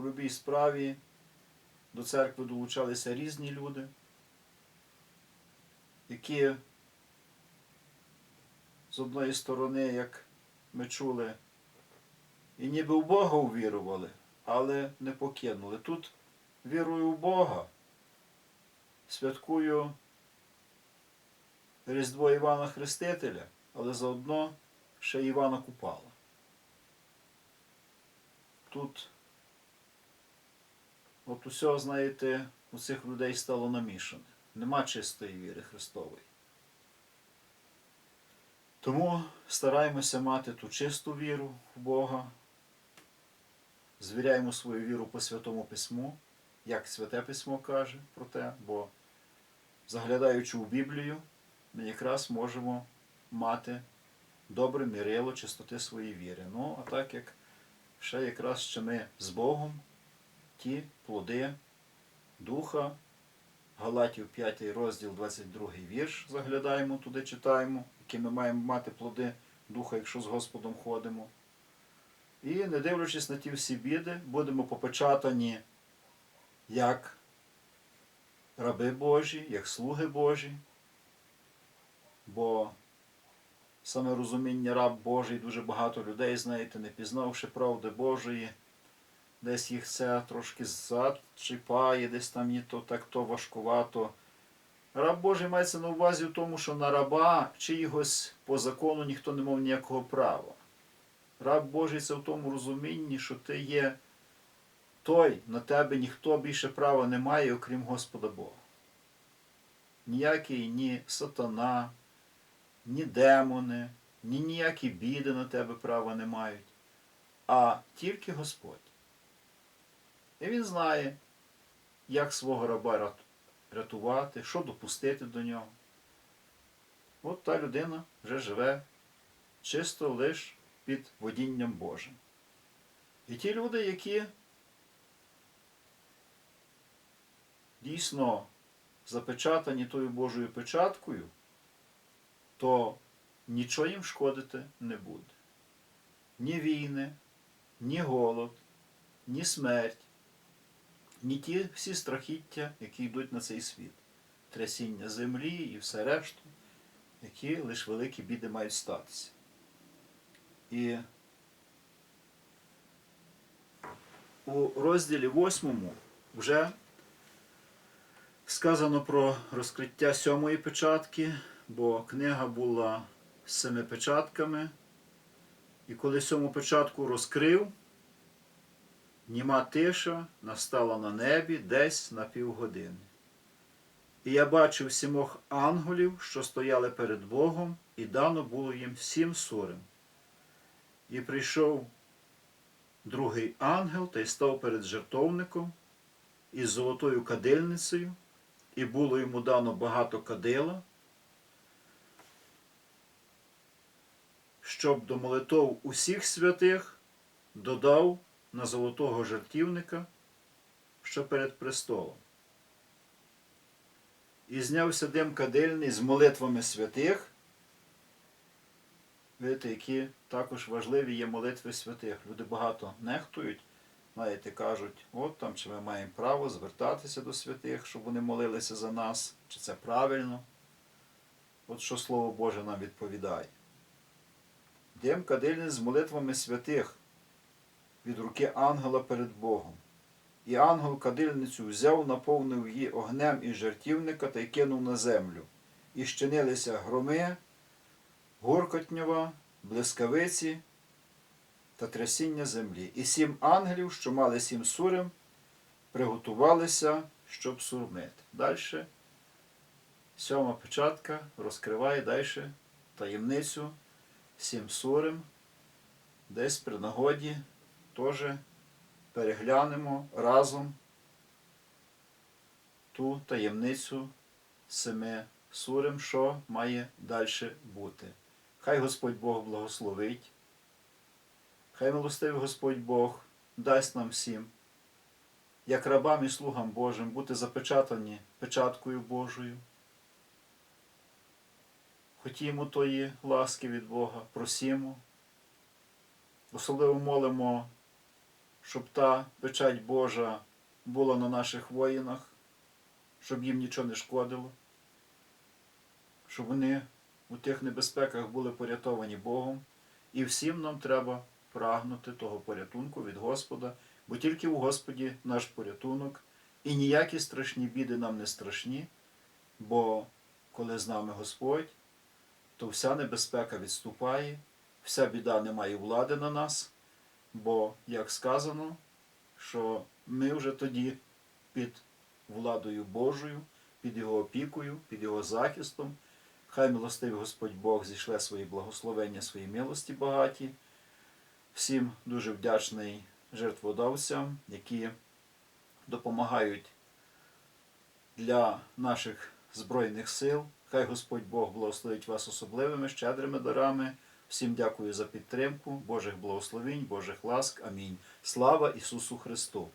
у будь-якій справі до церкви долучалися різні люди, які з одної сторони, як ми чули, і ніби в Бога увірували, але не покинули. Тут вірую в Бога, святкую Різдво Івана Хрестителя, але заодно ще Івана Купала. Тут от усього, знаєте, у цих людей стало намішане. Нема чистої віри Христової. Тому стараємося мати ту чисту віру в Бога, звіряємо свою віру по Святому Письму, як Святе Письмо каже про те, бо заглядаючи у Біблію, ми якраз можемо мати добре мірило чистоти своєї віри. Ну, а так як ще якраз ще ми з Богом ті плоди Духа, Галатів 5 розділ, 22 вірш, заглядаємо туди, читаємо, які ми маємо мати плоди Духа, якщо з Господом ходимо. І не дивлячись на ті всі біди, будемо попечатані як раби Божі, як слуги Божі, бо саме розуміння раб Божий дуже багато людей, знаєте, не пізнавши правди Божої, десь їх це трошки зачіпає, десь там ні то так то важкувато. Раб Божий мається на увазі в тому, що на раба чиїгось по закону ніхто не мав ніякого права. Раб Божий це в тому розумінні, що ти є той, на тебе ніхто більше права не має, окрім Господа Бога. Ніякий ні сатана, ні демони, ні ніякі біди на тебе права не мають, а тільки Господь. І він знає, як свого раба рятувати, що допустити до нього. От та людина вже живе чисто лише під водінням Божим. І ті люди, які дійсно запечатані тою Божою печаткою, то нічого їм шкодити не буде. Ні війни, ні голод, ні смерть, ні ті всі страхіття, які йдуть на цей світ, трясіння землі і все решту, які лише великі біди мають статися. І у розділі 8 вже сказано про розкриття сьомої печатки, бо книга була з семи печатками. І коли сьому печатку розкрив, німа тиша настала на небі десь на півгодини. І я бачив сімох ангелів, що стояли перед Богом, і дано було їм сім сурем. І прийшов другий ангел та й став перед жертовником із золотою кадильницею, і було йому дано багато кадила, щоб до молитов усіх святих додав на золотого жертівника, що перед престолом. І знявся дим кадильний з молитвами святих. Видите, які також важливі є молитви святих. Люди багато нехтують, знаєте, кажуть, от там чи ми маємо право звертатися до святих, щоб вони молилися за нас, чи це правильно. От що Слово Боже нам відповідає. Дим кадильний з молитвами святих від руки ангела перед Богом. І ангел кадильницю взяв, наповнив її огнем із жертівника та й кинув на землю. І щинилися громи, гуркотньова, блискавиці та трясіння землі. І сім ангелів, що мали сім сурем, приготувалися, щоб сурмити. Далі сьома печатка розкриває далі таємницю сім сурем. Десь при нагоді теж переглянемо разом ту таємницю семи сурем, що має далі бути. Хай Господь Бог благословить, хай милостивий Господь Бог дасть нам всім, як рабам і слугам Божим, бути запечатані печаткою Божою. Хотімо тої ласки від Бога, просімо, особливо молимо щоб та печать Божа була на наших воїнах, щоб їм нічого не шкодило, щоб вони у тих небезпеках були порятовані Богом. І всім нам треба прагнути того порятунку від Господа, бо тільки у Господі наш порятунок, і ніякі страшні біди нам не страшні, бо коли з нами Господь, то вся небезпека відступає, вся біда не має влади на нас, бо, як сказано, що ми вже тоді під владою Божою, під Його опікою, під Його захистом. Хай милостивий Господь Бог зійшле свої благословення, свої милості багаті. Всім дуже вдячний жертводавцям, які допомагають для наших Збройних сил. Хай Господь Бог благословить вас особливими, щедрими дарами. Всім дякую за підтримку, Божих благословень, Божих ласк. Амінь. Слава Ісусу Христу!